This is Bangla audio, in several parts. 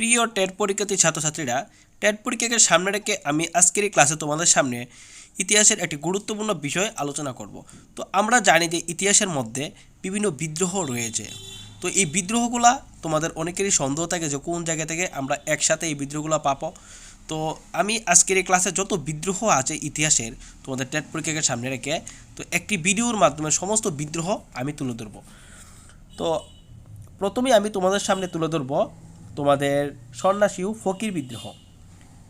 প্রিয় টেট পরীক্ষার্থী ছাত্রছাত্রীরা টেট পরীক্ষাকে সামনে রেখে আমি আজকের এই ক্লাসে তোমাদের সামনে ইতিহাসের একটি গুরুত্বপূর্ণ বিষয় আলোচনা করব। তো আমরা জানি যে ইতিহাসের মধ্যে বিভিন্ন বিদ্রোহ রয়েছে। তো এই বিদ্রোহগুলা তোমাদের অনেকেরই সন্দেহ থাকে যে কোন জায়গা থেকে আমরা একসাথে এই বিদ্রোহগুলো পাবো। তো আমি আজকের এই ক্লাসে যত বিদ্রোহ আছে ইতিহাসের তোমাদের টেট পরীক্ষাকে সামনে রেখে, তো একটি ভিডিওর মাধ্যমে সমস্ত বিদ্রোহ আমি তুলে ধরবো। তো প্রথমেই আমি তোমাদের সামনে তুলে ধরবো তোমাদের সন্ন্যাসী ও ফকির বিদ্রোহ।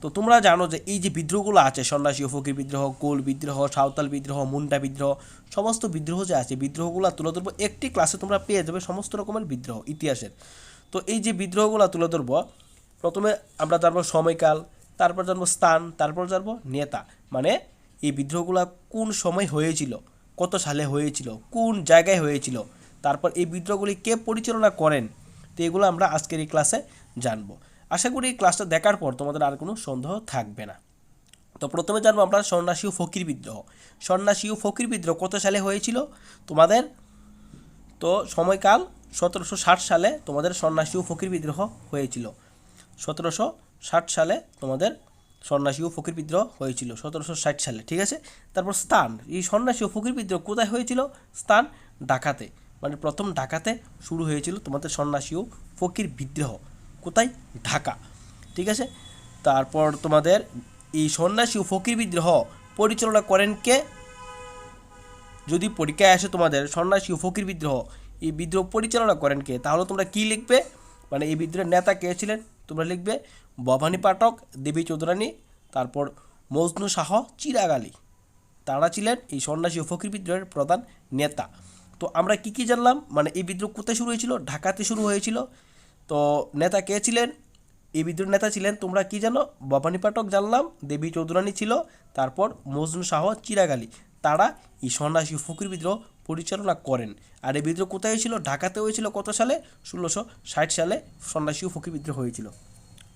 তো তোমরা জানো যে এই যে বিদ্রোহগুলো আছে, সন্ন্যাসী ও ফকির বিদ্রোহ কোল বিদ্রোহ, সাঁওতাল বিদ্রোহ, মুন্ডা বিদ্রোহ, সমস্ত বিদ্রোহ যে আছে, বিদ্রোহগুলো তুলে ধরবো, একটি ক্লাসে তোমরা পেয়ে যাবে সমস্ত রকমের বিদ্রোহ ইতিহাসের। তো এই যে বিদ্রোহগুলো তুলে ধরবো, প্রথমে আমরা জানব সময়কাল, তারপর জানব স্থান, তারপর জানব নেতা। মানে এই বিদ্রোহগুলো কোন সময় হয়েছিল, কত সালে হয়েছিল, কোন জায়গায় হয়েছিল, তারপর এই বিদ্রোহগুলি কে পরিচালনা করেন, তো এগুলো আমরা আজকের এই ক্লাসে জানব। আশা করি এই ক্লাসটা দেখার পর তোমাদের আর কোনো সন্দেহ থাকবে না। তো প্রথমে জানব আমরা সন্ন্যাসী ও ফকির বিদ্রোহ। সন্ন্যাসী ও ফকির বিদ্রোহ কত সালে হয়েছিল? তোমাদের? তো সময়কাল সতেরোশো ষাট সালে তোমাদের সন্ন্যাসী ও ফকির বিদ্রোহ হয়েছিল। সতেরোশো ষাট সালে তোমাদের সন্ন্যাসী ও ফকির বিদ্রোহ হয়েছিল, সতেরোশো ষাট সালে, ঠিক আছে? তারপর স্থান, এই সন্ন্যাসী ও ফকির বিদ্রোহ কোথায় হয়েছিল? স্থান ঢাকাতে। মানে প্রথম ঢাকাতে শুরু হয়েছিল তোমাদের সন্ন্যাসী ও ফকির বিদ্রোহ। কোথায়? ঢাকা। ঠিক আছে? তারপর তোমাদের এই সন্ন্যাসী ও ফকির বিদ্রোহ পরিচালনা করেন কে? যদি পরীক্ষায় আসে তোমাদের সন্ন্যাসী ও ফকির বিদ্রোহ এই বিদ্রোহ পরিচালনা করেন কে? তাহলে তোমরা কি লিখবে? মানে এই বিদ্রোহের নেতা কে ছিলেন? তোমরা লিখবে ভবানী পাঠক, দেবী চৌধুরানী, তারপর মজনু শাহ চিরাগ আলী তারা ছিলেন এই সন্ন্যাসী ও ফকির বিদ্রোহের প্রধান নেতা। তো আমরা কি কি জানলাম? মানে এই বিদ্রোহ কোথায় শুরু হয়েছিল? ঢাকাতে শুরু হয়েছিল। তো নেতা কে ছিলেন? এই বিদ্রোহ নেতা ছিলেন, তোমরা কি জানো? ভবানী পাঠক জানলাম, দেবী চৌধুরানী ছিল, তারপর মজনু শাহ চিরাগালি। তারা এই সন্ন্যাসী ফকির বিদ্রোহ পরিচালনা করেন। আর এই বিদ্রোহ কোথায় হয়েছিল? ঢাকাতে হয়েছিল কত সালে? ষোলোশো ষাট সালে সন্ন্যাসী ফকির বিদ্রোহ হয়েছিল।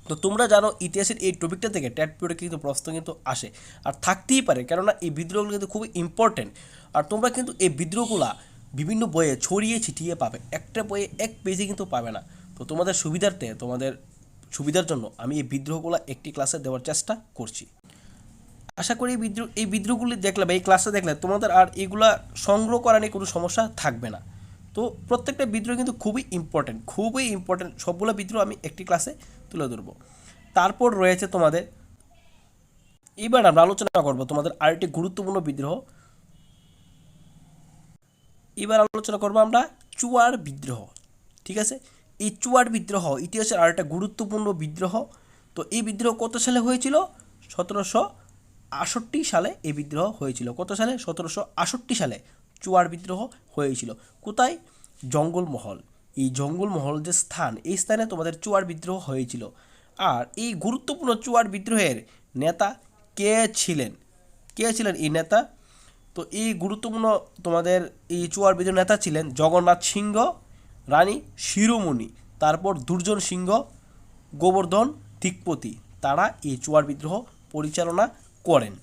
তো তোমরা জানো, ইতিহাসের এই টপিকটা থেকে ট্যাট পিরিয়ডে কিন্তু প্রশ্ন কিন্তু আসে। আর থাকতেই পারে, কেননা এই বিদ্রোহগুলো কিন্তু খুবই ইম্পর্টেন্ট আর তোমরা কিন্তু এই বিদ্রোহগুলা বিভিন্ন বইয়ে ছড়িয়ে ছিটিয়ে পাবে। একটা বইয়ে এক পেজে কিন্তু পাবে না। তো তোমাদের সুবিধার্থে, তোমাদের সুবিধার জন্য আমি এই বিদ্রোহগুলো একটি ক্লাসে দেওয়ার চেষ্টা করছি। আশা করি এই বিদ্রোহ, এই বিদ্রোহগুলি দেখলে বা এই ক্লাসে দেখলে তোমাদের আর এগুলা সংগ্রহ করা নিয়ে কোনো সমস্যা থাকবে না। তো প্রত্যেকটা বিদ্রোহ কিন্তু খুবই ইম্পর্টেন্ট খুবই ইম্পর্টেন্ট সবগুলো বিদ্রোহ আমি একটি ক্লাসে তুলে ধরবো। তারপর রয়েছে তোমাদের, এবার আমরা আলোচনা করব তোমাদের আরেকটি গুরুত্বপূর্ণ বিদ্রোহ। এবার আলোচনা করব আমরা চুয়ার বিদ্রোহ, ঠিক আছে? এই চুয়ার বিদ্রোহ, ইতিহাসের আরেকটা গুরুত্বপূর্ণ বিদ্রোহ। তো এই বিদ্রোহ কত সালে হয়েছিল? সতেরোশো আষট্টি সালে এই বিদ্রোহ হয়েছিল। কত সালে? সতেরোশো আষট্টি সালে চুয়ার বিদ্রোহ হয়েছিল। কোথায়? জঙ্গলমহল। এই জঙ্গলমহল যে স্থান, এই স্থানে তোমাদের চুয়ার বিদ্রোহ হয়েছিল। আর এই গুরুত্বপূর্ণ চুয়ার বিদ্রোহের নেতা কে ছিলেন? কে ছিলেন এই নেতা? তো এই গুরুত্বপূর্ণ তোমাদের এই চুয়ার বিদ্রোহ নেতা ছিলেন জগন্নাথ সিংহ। রানী শিরোমণি, তারপর দুর্জন সিংহ, গোবর্ধন, তিকপতি। তারা এই চুয়ার বিদ্রোহ পরিচালনা করেন।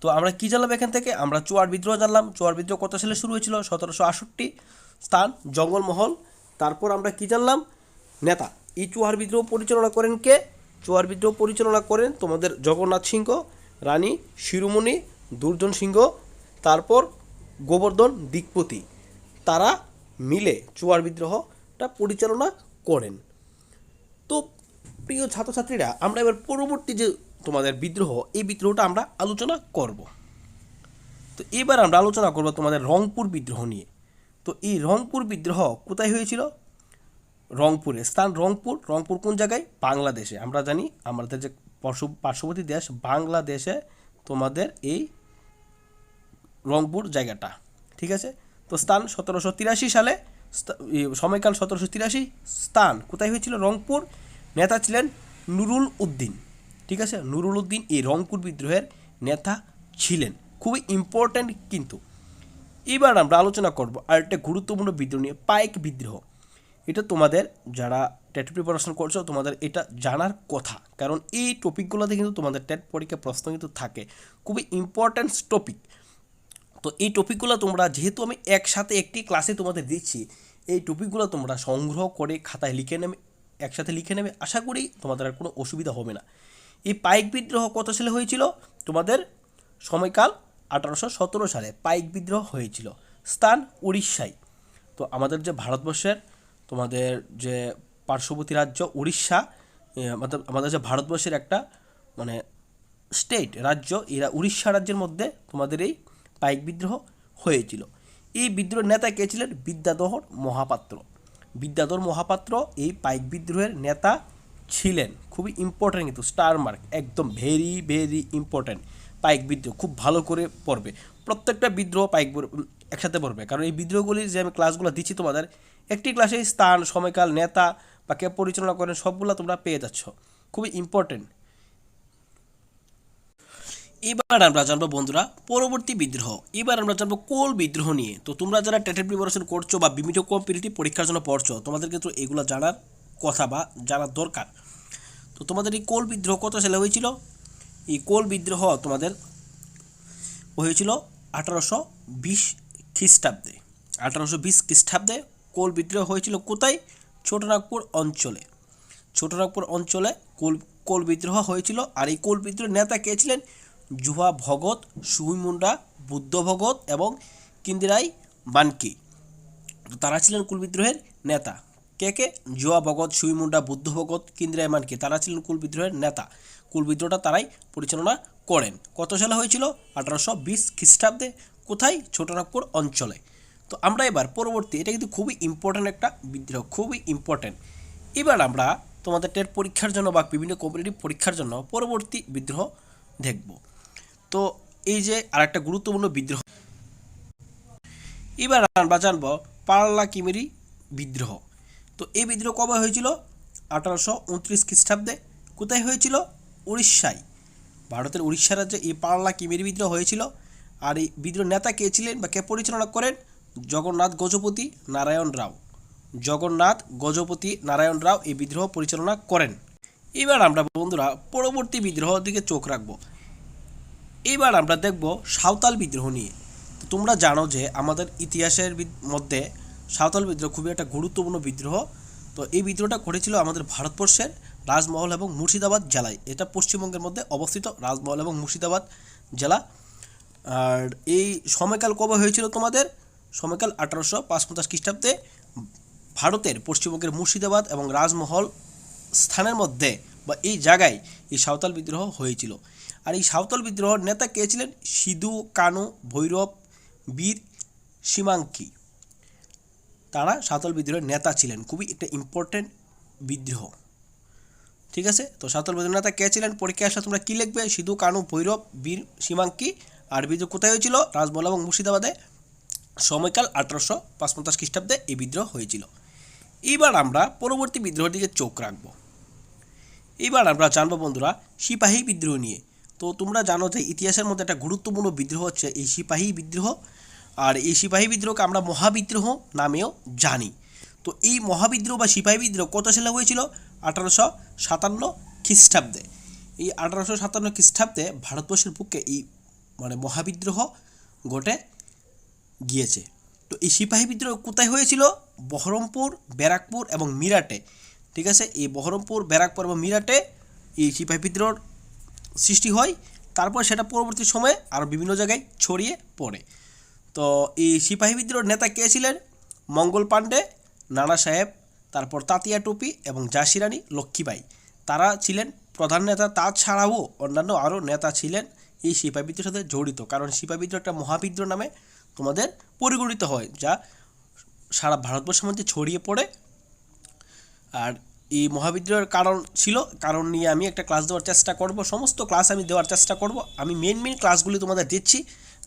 তো আমরা কী জানলাম এখান থেকে? আমরা চুয়ার বিদ্রোহ জানলাম। চুয়ার বিদ্রোহ কত সালে শুরু হয়েছিল? সতেরোশো আষট্টি স্থান, জঙ্গলমহল। তারপর আমরা কী জানলাম? নেতা, এই চুয়ার বিদ্রোহ পরিচালনা করেন কে? চুয়ার বিদ্রোহ পরিচালনা করেন তোমাদের জগন্নাথ সিংহ, রানী শিরোমণি, দুর্জন সিংহ, তারপর গোবর্ধন দিকপতি তারা মিলে চুয়ার বিদ্রোহটা পরিচালনা করেন। তো প্রিয় ছাত্রছাত্রীরা, আমরা এবার পরবর্তী যে তোমাদের বিদ্রোহ, এই বিদ্রোহটা আমরা আলোচনা করব। তো এবার আমরা আলোচনা করব তোমাদের রংপুর বিদ্রোহ নিয়ে। তো এই রংপুর বিদ্রোহ কোথায় হয়েছিল? রংপুরে। স্থান রংপুর। রংপুর কোন জায়গায়? বাংলাদেশে। আমরা জানি, আমাদের যে পার্শ্ব- পার্শ্ববর্তী দেশ, বাংলাদেশে তোমাদের এই রংপুর জায়গাটা। ঠিক আছে? স্থান সতেরোশো তিরাশি সালে সময়কাল সতেরোশো তিরাশি, স্থান কোথায় হয়েছিল? রংপুর। নেতা ছিলেন নুরুল উদ্দিন। ঠিক আছে? নুরুল উদ্দিন এই রংপুর বিদ্রোহের নেতা ছিলেন। খুবই ইম্পর্ট্যান্ট কিন্তু। এবার আমরা আলোচনা করব আরেকটা গুরুত্বপূর্ণ বিদ্রোহ নিয়ে পাইক বিদ্রোহ। এটা তোমাদের যারা টেট প্রিপারেশন করছ, তোমাদের এটা জানার কথা। কারণ এই টপিকগুলোতে কিন্তু তোমাদের টেট পরীক্ষা প্রশ্ন কিন্তু থাকে। খুবই ইম্পর্ট্যান্ট টপিক তো এই টপিকগুলো তোমরা, যেহেতু আমি একসাথে একটি ক্লাসে তোমাদের দিচ্ছি, এই টপিকগুলো তোমরা সংগ্রহ করে খাতায় লিখে নেবে, একসাথে লিখে নেবে, আশা করি তোমাদের আর কোনো অসুবিধা হবে না। এই পাইক বিদ্রোহ কত সালে হয়েছিল? তোমাদের সময়কাল আঠারোশো সতেরো সালে পাইক বিদ্রোহ হয়েছিল, স্থান উড়িষ্যায় তো আমাদের যে ভারতবর্ষের, তোমাদের যে পার্শ্ববর্তী রাজ্য উড়িষ্যা আমাদের আমাদের যে ভারতবর্ষের একটা মানে স্টেট রাজ্য, এরা উড়িষ্যা রাজ্যের মধ্যে তোমাদের এই পাইক বিদ্রোহ হয়েছিল। এই বিদ্রোহের নেতা কে ছিলেন? বিদ্যাধর মহাপাত্র। বিদ্যাধর মহাপাত্র এই পাইক বিদ্রোহের নেতা ছিলেন। খুবই ইম্পর্ট্যান্ট কিন্তু স্টার মার্ক একদম ভেরি ভেরি ইম্পর্ট্যান্ট পাইক বিদ্রোহ খুব ভালো করে পড়বে। প্রত্যেকটা বিদ্রোহ পাইক একসাথে পড়বে। কারণ এই বিদ্রোহগুলি যে আমি ক্লাসগুলো দিচ্ছি তোমাদের, একটি ক্লাসে স্থান, সময়কাল, নেতা বা কে পরিচালনা করেন সবগুলো তোমরা পেয়ে যাচ্ছ। খুবই ইম্পর্ট্যান্ট এবার আমরা জানব বন্ধুরা, পরবর্তী বিদ্রোহ। এবার আমরা জানব কোল বিদ্রোহ নিয়ে। তো তোমরা যারা টেটের প্রিপারেশন করছ বা বিভিন্ন কম্পিটিটিভ পরীক্ষার জন্য পড়ছো, তোমাদের কিন্তু এগুলো জানার কথা বা জানার দরকার। তো তোমাদের এই কোল বিদ্রোহ কত সালে হয়েছিল? এই কোল বিদ্রোহ তোমাদের হয়েছিল আঠারোশো বিশ খ্রিস্টাব্দে। আঠারোশো বিশ খ্রিস্টাব্দে কোল বিদ্রোহ হয়েছিল কোথায়? ছোটনাগপুর অঞ্চলে। ছোটনাগপুর অঞ্চলে কোল কোল বিদ্রোহ হয়েছিল। আর এই কোল বিদ্রোহ নেতা কে ছিলেন? জুহা ভগত সুইমুন্ডা বুদ্ধ ভগত এবং কিন্দিরাই বানকি। তারা ছিলেন কুল বিদ্রোহের নেতা। কে কে? জুয়া ভগত সুইমুন্ডা বুদ্ধ ভগত, কিন্দিরাই মানকি তারা ছিলেন কুল বিদ্রোহের নেতা। কুল বিদ্রোহটা তারাই পরিচালনা করেন। কত সালে হয়েছিল? আঠারোশো বিশ খ্রিস্টাব্দে। কোথায়? ছোটনাগপুর অঞ্চলে। তো আমরা এবার পরবর্তী, এটা কিন্তু খুবই ইম্পর্ট্যান্ট একটা বিদ্রোহ, খুবই ইম্পর্ট্যান্ট এবার আমরা তোমাদের টেট পরীক্ষার জন্য বা বিভিন্ন কম্পিটিটিভ পরীক্ষার জন্য পরবর্তী বিদ্রোহ দেখব। তো এই যে আরেকটা গুরুত্বপূর্ণ বিদ্রোহ। এবার আমরা জানব পার্লা কিমিরি বিদ্রোহ। তো এই বিদ্রোহ কবে হয়েছিল? আঠারোশো উনত্রিশ খ্রিস্টাব্দে। কোথায় হয়েছিল? উড়িষ্যায়। ভারতের উড়িষ্যা রাজ্যে এই পার্লা কিমিরি বিদ্রোহ হয়েছিল। আর এই বিদ্রোহ নেতা কে ছিলেন বা কে পরিচালনা করেন? জগন্নাথ গজপতি নারায়ণ রাও। জগন্নাথ গজপতি নারায়ণ রাও এই বিদ্রোহ পরিচালনা করেন। এবার আমরা বন্ধুরা পরবর্তী বিদ্রোহের দিকে চোখ রাখব। এবার আমরা দেখব সাঁওতাল বিদ্রোহ নিয়ে। তো তোমরা জানো যে আমাদের ইতিহাসের মধ্যে সাঁওতাল বিদ্রোহ খুবই একটা গুরুত্বপূর্ণ বিদ্রোহ। তো এই বিদ্রোহটা ঘটেছিল আমাদের ভারতবর্ষের রাজমহল এবং মুর্শিদাবাদ জেলায়। এটা পশ্চিমবঙ্গের মধ্যে অবস্থিত রাজমহল এবং মুর্শিদাবাদ জেলা। আর এই সময়কাল কবে হয়েছিল তোমাদের? সময়কাল আঠারোশো পাঁচপঞ্চাশ খ্রিস্টাব্দে। ভারতের পশ্চিমবঙ্গের মুর্শিদাবাদ এবং রাজমহল স্থানের মধ্যে বা এই জায়গায় এই সাঁওতাল বিদ্রোহ হয়েছিল। আর এই সাঁওতাল বিদ্রোহের নেতা কে ছিলেন? সিধু, কানু, ভৈরব, বীর, সীমাঙ্কি। তারা সাঁওতাল বিদ্রোহের নেতা ছিলেন। খুবই একটা ইম্পর্টেন্ট বিদ্রোহ। ঠিক আছে? তো সাঁওতাল বিদ্রোহ নেতা কে ছিলেন? পরীক্ষায় আসলে তোমরা কী লিখবে? সিধু, কানু, ভৈরব, বীর, সীমাঙ্কি। আর বিদ্রোহ কোথায় হয়েছিল? রাজমহল এবং মুর্শিদাবাদে। সময়কাল আঠারোশো পাঁচপঞ্চাশ খ্রিস্টাব্দে এই বিদ্রোহ হয়েছিল। এবার আমরা পরবর্তী বিদ্রোহের দিকে চোখ রাখব। এবার আমরা জানব বন্ধুরা, সিপাহী বিদ্রোহ নিয়ে। তো তোমরা জানো যে ইতিহাসের মধ্যে একটা গুরুত্বপূর্ণ বিদ্রোহ হচ্ছে এই সিপাহী বিদ্রোহ। আর এই সিপাহী বিদ্রোহকে আমরা মহাবিদ্রোহ নামেও জানি। তো এই মহাবিদ্রোহ বা সিপাহী বিদ্রোহ কত সালে হয়েছিল? আঠারোশো সাতান্ন খ্রিস্টাব্দে। এই আঠারোশো সাতান্ন খ্রিস্টাব্দে ভারতবর্ষের বুকে এই মানে মহাবিদ্রোহ ঘটে গিয়েছে। তো এই সিপাহী বিদ্রোহ কোথায় হয়েছিল? বহরমপুর, ব্যারাকপুর এবং মিরাটে। ঠিক আছে? এই বহরমপুর, ব্যারাকপুর এবং মিরাটে এই সিপাহী বিদ্রোহর সৃষ্টি হয়। তারপর সেটা পরবর্তী সময়ে আরও বিভিন্ন জায়গায় ছড়িয়ে পড়ে। তো এই সিপাহী বিদ্রোহের নেতা কে ছিলেন? মঙ্গল পাণ্ডে, নানা সাহেব, তারপর তাতিয়া টুপি এবং ঝাঁসি রানী লক্ষ্মীবাই তারা ছিলেন প্রধান নেতা। তাছাড়াও অন্যান্য আরও নেতা ছিলেন এই সিপাহী বিদ্রোহের সাথে জড়িত। কারণ সিপাহী বিদ্রোহ একটা মহাবিদ্রোহ নামে তোমাদের পরিগণিত হয়, যা সারা ভারতবর্ষের মধ্যে ছড়িয়ে পড়ে। আর এই মহাবিদ্রোহের কারণ ছিল, কারণ নিয়ে আমি একটা ক্লাস দেওয়ার চেষ্টা করব, সমস্ত ক্লাস আমি দেওয়ার চেষ্টা করব। আমি মেন মেন ক্লাসগুলি তোমাদের দিচ্ছি,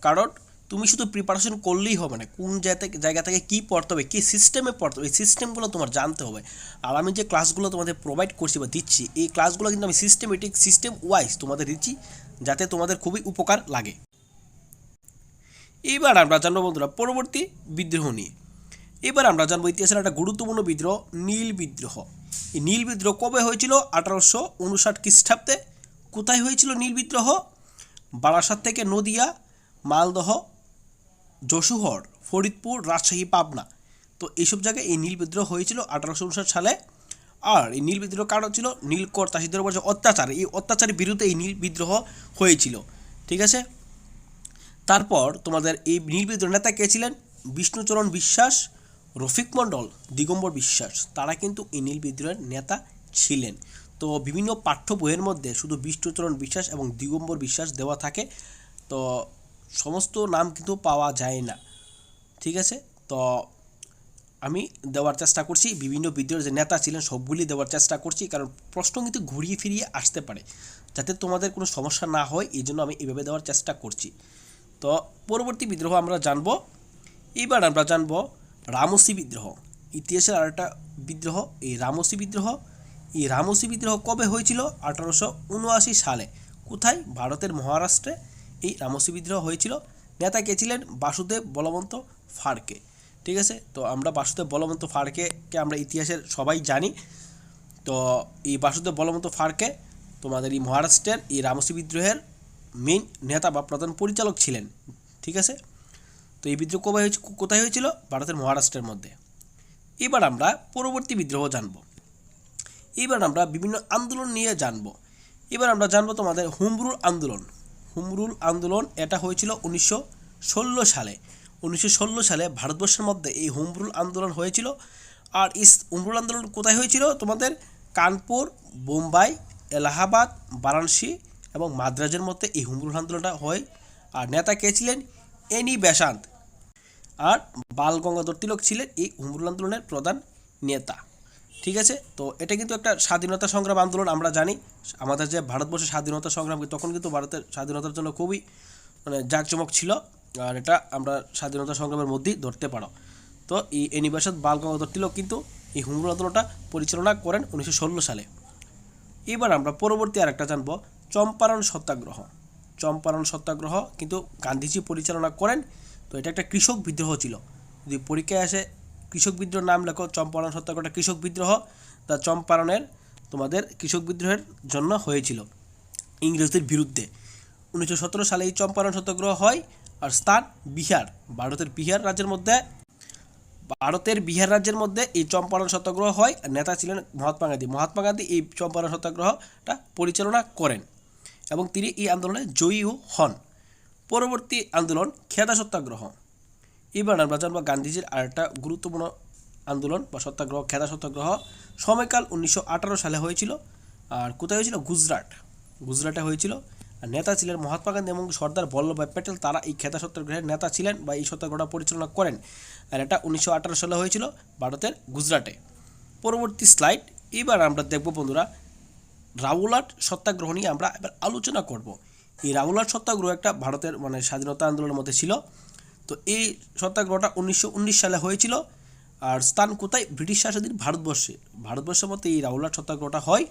কারণ তুমি শুধু প্রিপারেশন করলেই হবে না কোন জায়গা থেকে জায়গা থেকে কী পড়তে হবে, কী সিস্টেমে পড়তে হবে, এই সিস্টেমগুলো তোমার জানতে হবে। আর আমি যে ক্লাসগুলো তোমাদের প্রোভাইড করছি বা দিচ্ছি, এই ক্লাসগুলো কিন্তু আমি সিস্টেমেটিক সিস্টেম ওয়াইজ তোমাদের দিচ্ছি, যাতে তোমাদের খুবই উপকার লাগে। এইবার আমরা জানব বন্ধুরা, পরবর্তী বিদ্রোহ নিয়ে। এবার আমরা জানব ইতিহাসের একটা গুরুত্বপূর্ণ বিদ্রোহ, নীল বিদ্রোহ। এই নীল বিদ্রোহ কবে হয়েছিল? আঠারোশো উনষাট খ্রিস্টাব্দে। কোথায় হয়েছিল নীল বিদ্রোহ? বারাসাত থেকে নদিয়া, মালদহ, যশোহর, ফরিদপুর, রাজশাহী, পাবনা। তো এইসব জায়গায় এই নীল বিদ্রোহ হয়েছিল আঠারোশো উনষাট সালে। আর এই নীল বিদ্রোহ কারণ ছিল নীলকর চাষিদের উপর যে অত্যাচার, এই অত্যাচারের বিরুদ্ধে এই নীল বিদ্রোহ হয়েছিল। ঠিক আছে? তারপর তোমাদের এই নীল বিদ্রোহ নেতা কে ছিলেন? বিষ্ণুচরণ বিশ্বাস রফিক মণ্ডল, দিগম্বর বিশ্বাস, তারা কিন্তু এই নীল বিদ্রোহের নেতা ছিলেন। তো বিভিন্ন পাঠ্য বইয়ের মধ্যে শুধু বিষ্ণুচরণ বিশ্বাস এবং দিগম্বর বিশ্বাস দেওয়া থাকে, তো সমস্ত নাম কিন্তু পাওয়া যায় না। ঠিক আছে? তো আমি দেওয়ার চেষ্টা করছি, বিভিন্ন বিদ্রোহের যে নেতা ছিলেন সবগুলি দেওয়ার চেষ্টা করছি, কারণ প্রশ্ন কিন্তু ঘুরিয়ে ফিরিয়ে আসতে পারে, যাতে তোমাদের কোনো সমস্যা না হয়, এই জন্য আমি এভাবে দেওয়ার চেষ্টা করছি। তো পরবর্তী বিদ্রোহ আমরা জানব। এবার আমরা জানব রামসি বিদ্রোহ। ইতিহাসের আরেকটা বিদ্রোহ, এই রামসি বিদ্রোহ। এই রামসি বিদ্রোহ কবে হয়েছিল? আঠারোশো উনআশি সালে। কোথায়? ভারতের মহারাষ্ট্রে। এই রামসি বিদ্রোহ হয়েছিল। নেতা কে ছিলেন? বাসুদেব বলবন্ত ফাড়কে। ঠিক আছে? তো আমরা বাসুদেব বলবন্ত ফাড়কেকে আমরা ইতিহাসের সবাই জানি। তো এই বাসুদেব বলবন্ত ফাড়কে তোমাদের এই মহারাষ্ট্রের এই রামসি বিদ্রোহের মেইন নেতা বা প্রধান পরিচালক ছিলেন। ঠিক আছে? তো এই বিদ্রোহ কবে হয়েছে কোথায় হয়েছিল? ভারতের মহারাষ্ট্রের মধ্যে। এবার আমরা পরবর্তী বিদ্রোহ জানব। এবার আমরা বিভিন্ন আন্দোলন নিয়ে জানব। এবার আমরা জানব তোমাদের হুমরুল আন্দোলন। হুমরুল আন্দোলন এটা হয়েছিল উনিশশো ষোলো সালে। উনিশশো ষোলো সালে ভারতবর্ষের মধ্যে এই হুমরুল আন্দোলন হয়েছিল। আর ইস, হুমরুল আন্দোলন কোথায় হয়েছিল? তোমাদের কানপুর, বোম্বাই, এলাহাবাদ, বারাণসী এবং মাদ্রাজের মধ্যে এই হুমরুল আন্দোলনটা হয়। আর নেতা কে ছিলেন? এনি বেসান্ত আর বাল গঙ্গাধর তিলক ছিলেন এই হুমরুল আন্দোলনের প্রধান নেতা। ঠিক আছে? তো এটা কিন্তু একটা স্বাধীনতা সংগ্রাম আন্দোলন, আমরা জানি। আমাদের যে ভারতবর্ষের স্বাধীনতা সংগ্রাম, তখন কিন্তু ভারতের স্বাধীনতার জন্য খুবই মানে জাঁকজমক ছিল। আর এটা আমরা স্বাধীনতা সংগ্রামের মধ্যেই ধরতে পারো। তো এই এনিবাসদ বাল গঙ্গাধর তিলক কিন্তু এই হুমরুল আন্দোলনটা পরিচালনা করেন উনিশশো ষোলো সালে। এবার আমরা পরবর্তী আরেকটা জানব, চম্পারণ সত্যাগ্রহ। চম্পারণ সত্যাগ্রহ, কিন্তু গান্ধীজি পরিচালনা করেন, তো এটা একটা কৃষক বিদ্রোহ ছিল। যদি পরীক্ষায় আসে, কৃষক বিদ্রোহ নাম লেখো, চম্পারণ সত্যাগ্রহটা কৃষক বিদ্রোহ, তা চম্পারণের তোমাদের কৃষক বিদ্রোহের জন্য হয়েছিল ইংরেজদের বিরুদ্ধে। উনিশশো সতেরো সালে এই চম্পারণ সত্যাগ্রহ হয়, আর স্থান বিহার, ভারতের বিহার রাজ্যের মধ্যে। ভারতের বিহার রাজ্যের মধ্যে এই চম্পারণ সত্যাগ্রহ হয় নেতা ছিলেন মহাত্মা গান্ধী। মহাত্মা গান্ধী এই চম্পারণ সত্যাগ্রহটা পরিচালনা করেন। এবং তিনি এই আন্দোলনে জয়ীও হন। পরবর্তী আন্দোলন খেদা সত্যাগ্রহ এবার আমরা জানব গান্ধীজির আরেকটা গুরুত্বপূর্ণ আন্দোলন বা সত্যাগ্রহ খেদা সত্যাগ্রহ সময়কাল উনিশশো আঠারো সালে হয়েছিল। আর কোথায় হয়েছিল? গুজরাট। গুজরাটে হয়েছিল। আর নেতা ছিলেন মহাত্মা গান্ধী এবং সর্দার বল্লভভাই প্যাটেল। তারা এই খেদা সত্যাগ্রহের নেতা ছিলেন বা এই সত্যাগ্রহটা পরিচালনা করেন। আর এটা উনিশশো আঠারো সালে হয়েছিল ভারতের গুজরাটে। পরবর্তী স্লাইড। এবার আমরা দেখব বন্ধুরা রাউলাট সত্যাগ্রহ নিয়ে আমরা এবার আলোচনা করব। এই রাউলাট সত্যাগ্রহ একটা ভারতের মানে স্বাধীনতা আন্দোলনের মধ্যে ছিল। তো এই সত্যাগ্রহটা উনিশশো উনিশ সালে হয়েছিল। আর স্থান কোথায়? ব্রিটিশ শাসনাধীন ভারতবর্ষে। ভারতবর্ষের মধ্যে এই রাহুল রাউলাট সত্যাগ্রহটা হয়।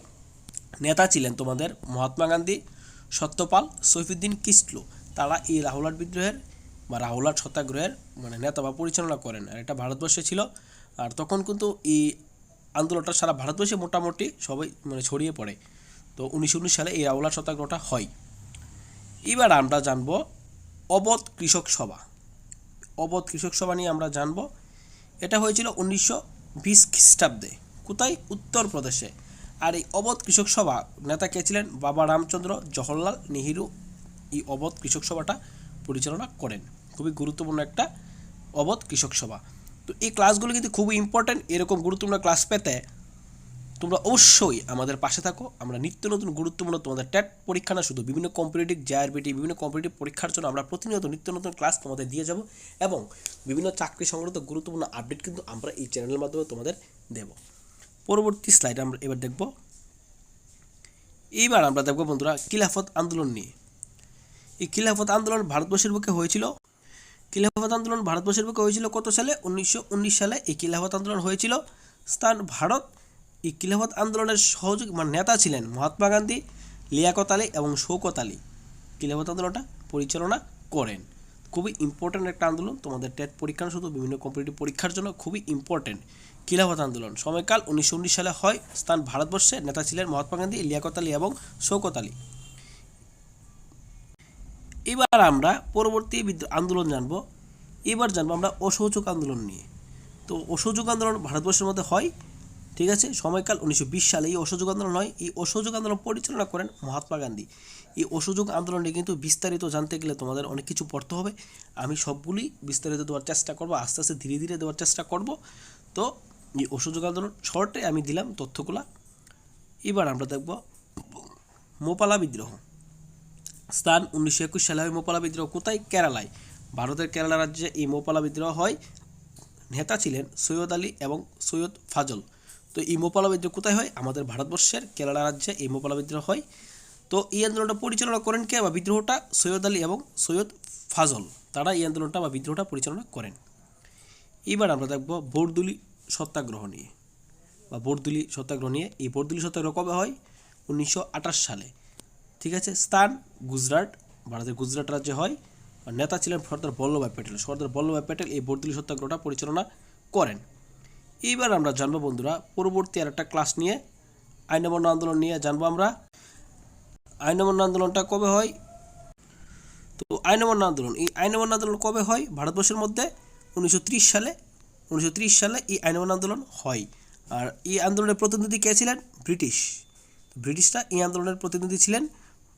নেতা ছিলেন তোমাদের মহাত্মা গান্ধী, সত্যপাল সৈফুদ্দিন কিসলু। তারা এই রাহুল রাহুলাট বিদ্রোহের বা রাহুল রাহুলাট সত্যাগ্রহের মানে নেতা বা পরিচালনা করেন। আর এটা ভারতবর্ষে ছিল। আর তখন কিন্তু এই আন্দোলনটা সারা ভারতবর্ষে মোটামুটি সবাই মানে ছড়িয়ে পড়ে। তো উনিশশো উনিশ সালে এই রাহুলাট সত্যাগ্রহটা হয়। এবার আমরা জানব অবধ কৃষক সভা। অবধ কৃষক সভা নিয়ে আমরা জানব, এটা হয়েছিল উনিশশো বিশ খ্রিস্টাব্দে। কোথায়? উত্তরপ্রদেশে। আর এই অবধ কৃষক সভা নেতা কে ছিলেন? বাবা রামচন্দ্র জওহরলাল নেহেরু এই অবধ কৃষক সভাটা পরিচালনা করেন। খুবই গুরুত্বপূর্ণ একটা অবধ কৃষক সভা। তো এই ক্লাসগুলো কিন্তু খুবই ইম্পর্ট্যান্ট এরকম গুরুত্বপূর্ণ ক্লাস পেতে তোমরা অবশ্যই আমাদের পাশে থাকো। আমরা নিত্য নতুন গুরুত্বপূর্ণ তোমাদের ট্যাট পরীক্ষা না, শুধু বিভিন্ন কম্পিটিটিভ জেআরবিটি বিভিন্ন কম্পিটিটিভ পরীক্ষার জন্য আমরা প্রতিনিয়ত নিত্য নতুন ক্লাস তোমাদের দিয়ে যাব এবং বিভিন্ন চাকরি সংক্রান্ত গুরুত্বপূর্ণ আপডেট কিন্তু আমরা এই চ্যানেলের মাধ্যমে তোমাদের দেব। পরবর্তী স্লাইড আমরা এবার দেখব। এইবার আমরা দেখব বন্ধুরা খিলাফত আন্দোলন নিয়ে। এই খিলাফত আন্দোলন ভারতবর্ষের বুকে হয়েছিল খিলাফত আন্দোলন ভারতবর্ষের বুকে হয়েছিল কত সালে? উনিশশো উনিশ সালে এই খিলাফত আন্দোলন হয়েছিল। স্থান ভারত। এই খিলাফত আন্দোলনের সহযোগী মানে নেতা ছিলেন মহাত্মা গান্ধী লিয়াকত আলী এবং শৌকত আলী। খিলাফত আন্দোলনটা পরিচালনা করেন। খুবই ইম্পর্ট্যান্ট একটা আন্দোলন। তোমাদের টেট পরীক্ষা শুধু বিভিন্ন কম্পিটিটিভ পরীক্ষার জন্য খুবই ইম্পর্ট্যান্ট খিলাফত আন্দোলন। সময়কাল উনিশশো উনিশ সালে হয়। স্থান ভারতবর্ষে নেতা ছিলেন মহাত্মা গান্ধী লিয়াকত আলী এবং শৌকত আলী। এবার আমরা পরবর্তী আন্দোলন জানব। এবার জানব আমরা অসহযোগ আন্দোলন নিয়ে। তো অসহযোগ আন্দোলন ভারতবর্ষের মধ্যে হয়, ঠিক আছে? সময়কাল উনিশশো বিশ সালে এই অসহযোগ আন্দোলন হয়। এই অসহযোগ আন্দোলন পরিচালনা করেন মহাত্মা গান্ধী। এই অসহযোগ আন্দোলনে কিন্তু বিস্তারিত জানতে গেলে তোমাদের অনেক কিছু পড়তে হবে। আমি সবগুলি বিস্তারিত দেওয়ার চেষ্টা করব, আস্তে আস্তে ধীরে ধীরে দেওয়ার চেষ্টা করব। তো এই অসহযোগ আন্দোলন শর্টে আমি দিলাম তথ্যগুলা। এবার আমরা দেখব, মোপালা বিদ্রোহ। স্থান উনিশশো একুশ সালে হয় মোপালা বিদ্রোহ। কোথায়? কেরালায়। ভারতের কেরালা রাজ্যে এই মোপালা বিদ্রোহ হয়। নেতা ছিলেন সৈয়দ আলী এবং সৈয়দ ফাজল। তো এই মোপালা বিদ্রোহ কোথায় হয়? আমাদের ভারতবর্ষের কেরালা রাজ্যে এই মোপালা বিদ্রোহ হয়। তো এই আন্দোলনটা পরিচালনা করেন কে বা বিদ্রোহটা? সৈয়দ আলী এবং সৈয়দ ফাজল। তারা এই আন্দোলনটা বা বিদ্রোহটা পরিচালনা করেন। এবার আমরা দেখব বরদুলি সত্যাগ্রহ নিয়ে। বা বরদুলি সত্যাগ্রহ নিয়ে এই বরদুলি সত্যাগ্রহ কবে হয়? উনিশশো আঠাশ সালে। ঠিক আছে? স্থান গুজরাট, ভারতের গুজরাট রাজ্যে হয়। আর নেতা ছিলেন সর্দার বল্লভভাই প্যাটেল। সর্দার বল্লভভাই প্যাটেল এই বরদুলি সত্যাগ্রহটা পরিচালনা করেন। এইবার আমরা জানব বন্ধুরা, পরবর্তী আর একটা ক্লাস নিয়ে আইন অমান্য আন্দোলন নিয়ে জানব আমরা। আইন অমান্য আন্দোলনটা কবে হয়? তো আইন অমান্য আন্দোলন, এই আইন অমান্য আন্দোলন কবে হয়? ভারতবর্ষের মধ্যে উনিশশো ত্রিশ সালে, উনিশশো ত্রিশ সালে এই আইন অমান্য আন্দোলন হয়। আর এই আন্দোলনের প্রতিনিধি কে ছিলেন? ব্রিটিশ। ব্রিটিশরা এই আন্দোলনের প্রতিনিধি ছিলেন।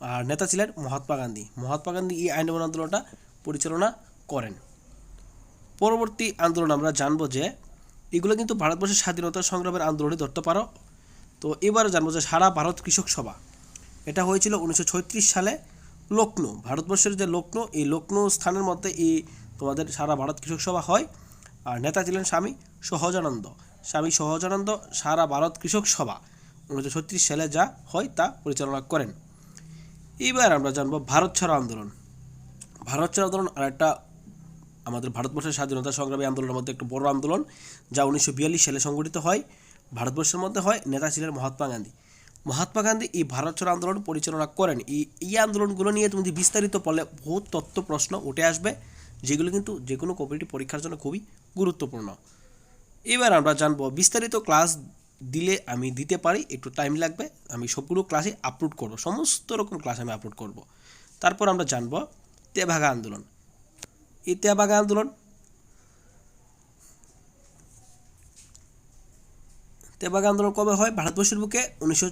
আর নেতা ছিলেন মহাত্মা গান্ধী। মহাত্মা গান্ধী এই আইন অমান্য আন্দোলনটা পরিচালনা করেন। পরবর্তী আন্দোলন আমরা জানব যে, এগুলো কিন্তু ভারতবর্ষের স্বাধীনতা সংগ্রামের আন্দোলনে ধরতে পারো। তো এবার জানব যে সারা ভারত কৃষক সভা, এটা হয়েছিল উনিশশো সালে লখনৌ ভারতবর্ষের যে লখনৌ এই লখনৌ স্থানের মধ্যে এই তোমাদের সারা ভারত কৃষক সভা হয়। আর নেতা ছিলেন স্বামী সহজানন্দ। স্বামী সহজানন্দ সারা ভারত কৃষক সভা উনিশশো ছত্রিশ সালে যা হয় তা পরিচালনা করেন। এইবার আমরা জানব ভারত ছাড়ো আন্দোলন। ভারত ছাড়ো আন্দোলন আর একটা আমাদের ভারতবর্ষের স্বাধীনতা সংগ্রামী আন্দোলনের মধ্যে একটা বড় আন্দোলন, যা উনিশশো বিয়াল্লিশ সালে সংগঠিত হয়, ভারতবর্ষের মধ্যে হয়, নেতা ছিলেন মহাত্মা গান্ধী। মহাত্মা গান্ধী এই ভারত ছাড়ো আন্দোলন পরিচালনা করেন। এই এই আন্দোলনগুলো নিয়ে তুমি বিস্তারিত পড়লে বহুত তথ্য প্রশ্ন উঠে আসবে, যেগুলো কিন্তু যে কোনো কম্পিটিটিভ পরীক্ষার জন্য খুবই গুরুত্বপূর্ণ। এবার আমরা জানব বিস্তারিত ক্লাস দিলে আমি দিতে পারি, একটু টাইম লাগবে, আমি সবগুলো ক্লাসে আপলোড করব, সমস্ত রকম ক্লাস আমি আপলোড করব। তারপর আমরা জানব তেভাগা আন্দোলন। এই তেভাগা আন্দোলন তেভাগা আন্দোলন কবে হয়? ভারতবর্ষের বুকে উনিশশো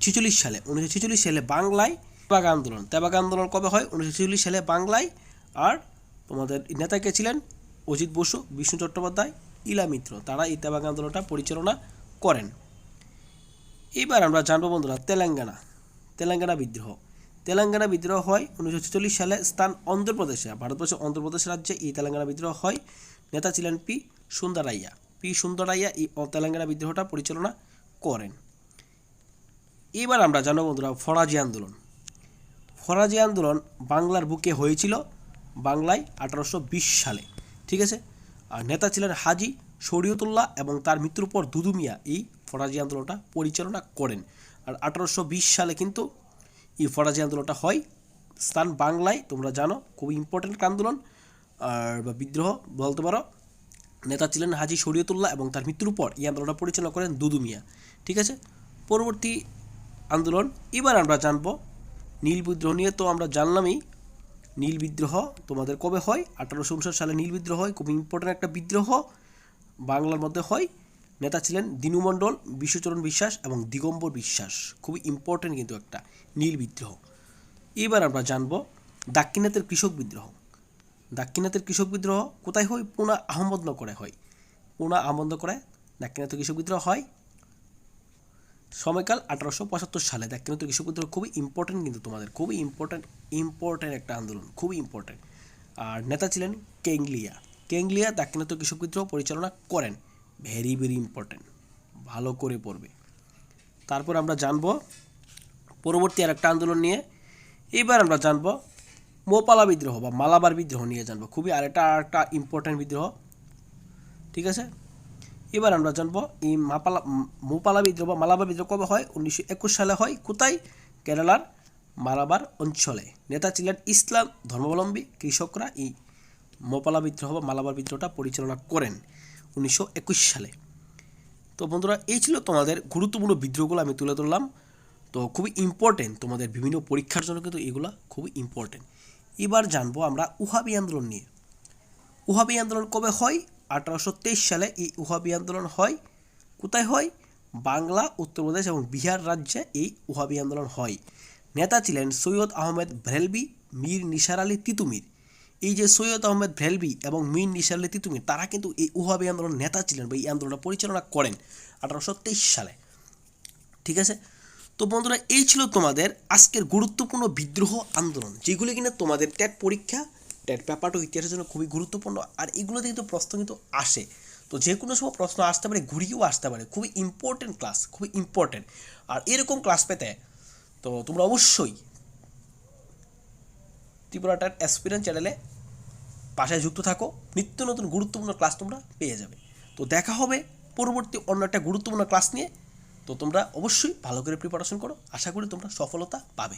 ছেচল্লিশ সালে, উনিশশো ছেচল্লিশ সালে বাংলায় তেভাগা আন্দোলন। তেভাগা আন্দোলন কবে হয়? উনিশশো ছেচল্লিশ সালে বাংলায়। আর তোমাদের নেতা কে ছিলেন? অজিত বসু, বিষ্ণু চট্টোপাধ্যায়, ইলা মিত্র। তারা এই তেভাগা আন্দোলনটা পরিচালনা করেন। এবার আমরা জানব বন্ধুরা তেলেঙ্গানা তেলেঙ্গানা বিদ্রোহ। তেলেঙ্গানা বিদ্রোহ হয় উনিশশো ছেচল্লিশ সালে স্থান অন্ধ্রপ্রদেশে ভারতবর্ষের অন্ধ্রপ্রদেশ রাজ্যে এই তেলেঙ্গানা বিদ্রোহ হয়। নেতা ছিলেন পি সুন্দরাইয়া। পি সুন্দরাইয়া এই তেলেঙ্গানা বিদ্রোহটা পরিচালনা করেন। এবার আমরা জানব বন্ধুরা ফরাজি আন্দোলন। ফরাজি আন্দোলন বাংলার বুকে হয়েছিল বাংলায় আঠারোশো বিশ সালে, ঠিক আছে? আর নেতা ছিলেন হাজি শরীয়তুল্লাহ এবং তার মৃত্যুর পর দুদু মিয়া এই ফরাজি আন্দোলনটা পরিচালনা করেন। আর আঠারোশো বিশ সালে কিন্তু এই ফরাজি আন্দোলনটা হয়। স্থান বাংলায়, তোমরা জানো খুব ইম্পর্ট্যান্ট আন্দোলন। আর বা বিদ্রোহ, বলতে পারো। নেতা ছিলেন হাজি শরীয়তুল্লাহ এবং তার মৃত্যুর পর এই আন্দোলনটা পরিচালনা করেন দুদু মিয়া। ঠিক আছে? পরবর্তী আন্দোলন, এবার আমরা জানব নীল বিদ্রোহ নিয়ে। তো আমরা জানলামই নীল বিদ্রোহ তোমাদের কবে হয়? আঠারোশো উনষাট সালে নীল বিদ্রোহ হয়, খুব ইম্পর্ট্যান্ট একটা বিদ্রোহ। বাংলার মধ্যে হয়। নেতা ছিলেন দিনু মণ্ডল, বিশ্বচরণ বিশ্বাস এবং দিগম্বর বিশ্বাস। খুবই ইম্পর্ট্যান্ট কিন্তু একটা নীল বিদ্রোহ। এবার আমরা জানব দাক্ষিণাতের কৃষক বিদ্রোহ। দাক্ষিণাতের কৃষক বিদ্রোহ কোথায় হয়? পুনা আহমদনগরে হয়। পুনা আহমদনগরে দাক্ষিণাত্যের কৃষক বিদ্রোহ হয়। সময়কাল আঠারোশো পঁচাত্তর সালে দাক্ষিণাত্য কৃষক বিদ্রোহ খুবই ইম্পর্টেন্ট কিন্তু তোমাদের। খুবই ইম্পর্টেন্ট ইম্পর্টেন্ট একটা আন্দোলন, খুবই ইম্পর্টেন্ট আর নেতা ছিলেন কেংলিয়া। কেংলিয়া, দাক্ষিণাত্য কৃষক বিদ্রোহ পরিচালনা করেন। ভেরি ভেরি ইম্পর্টেন্ট ভালো করে পড়বে। তারপর আমরা জানব পরবর্তী আর একটা আন্দোলন নিয়ে। এবার আমরা জানব মোপালা বিদ্রোহ বা মালাবার বিদ্রোহ নিয়ে জানব। খুবই আরেকটা আরেকটা ইম্পর্টেন্ট বিদ্রোহ। ঠিক আছে? এবার আমরা জানব এই মাপালা, মোপালা বিদ্রোহ বা মালাবার বিদ্রোহ কবে হয়? উনিশশো একুশ সালে হয় কোথায়? কেরালার মালাবার অঞ্চলে। নেতা ছিলেন ইসলাম ধর্মাবলম্বী কৃষকরা। এই মোপালা বিদ্রোহ বা মালাবার বিদ্রোহটা পরিচালনা করেন উনিশশো একুশ সালে। তো বন্ধুরা, এই ছিল তোমাদের গুরুত্বপূর্ণ বিদ্রোহগুলো আমি তুলে ধরলাম। তো খুবই ইম্পর্টেন্ট তোমাদের বিভিন্ন পরীক্ষার জন্য কিন্তু এগুলো খুবই ইম্পর্টেন্ট এবার জানব আমরা উহাবি আন্দোলন নিয়ে। উহাবি আন্দোলন কবে হয়? আঠারোশো তেইশ সালে এই উহাবি আন্দোলন হয়। কোথায় হয়? বাংলা উত্তরপ্রদেশ এবং বিহার রাজ্যে এই উহাবি আন্দোলন হয়। নেতা ছিলেন সৈয়দ আহমেদ ভ্রেলবি মীর নিসার আলী তিতুমির। এই যে সৈয়দ আহমেদ ভ্রেলবি এবং মীর নিসার তিতুমির তারা কিন্তু এই ওহাবি আন্দোলন নেতা ছিলেন বা এই আন্দোলনটা পরিচালনা করেন আঠারোশো তেইশ সালে। ঠিক আছে? তো বন্ধুরা, এই ছিল তোমাদের আজকের গুরুত্বপূর্ণ বিদ্রোহ আন্দোলন, যেগুলি কিনা তোমাদের ট্যাট পরীক্ষা ট্যাট পেপারটা ইতিহাসের জন্য খুবই গুরুত্বপূর্ণ আর এগুলো কিন্তু প্রশ্ন কিন্তু আসে। তো যে কোনো সময় প্রশ্ন আসতে পারে, ঘুরিয়েও আসতে পারে। খুবই ইম্পর্টেন্ট ক্লাস খুবই ইম্পর্টেন্ট আর এরকম ক্লাস পেতে তো তোমরা অবশ্যই ত্রিপুরা ট্যাট অ্যাসপিরেন্ট চ্যানেলে পাশায় যুক্ত থাকো। নিত্য নতুন গুরুত্বপূর্ণ ক্লাস তোমরা পেয়ে যাবে। তো দেখা হবে পরবর্তী অন্য একটা গুরুত্বপূর্ণ ক্লাস নিয়ে। তো তোমরা অবশ্যই ভালো করে প্রিপারেশন করো। আশা করি তোমরা সফলতা পাবে।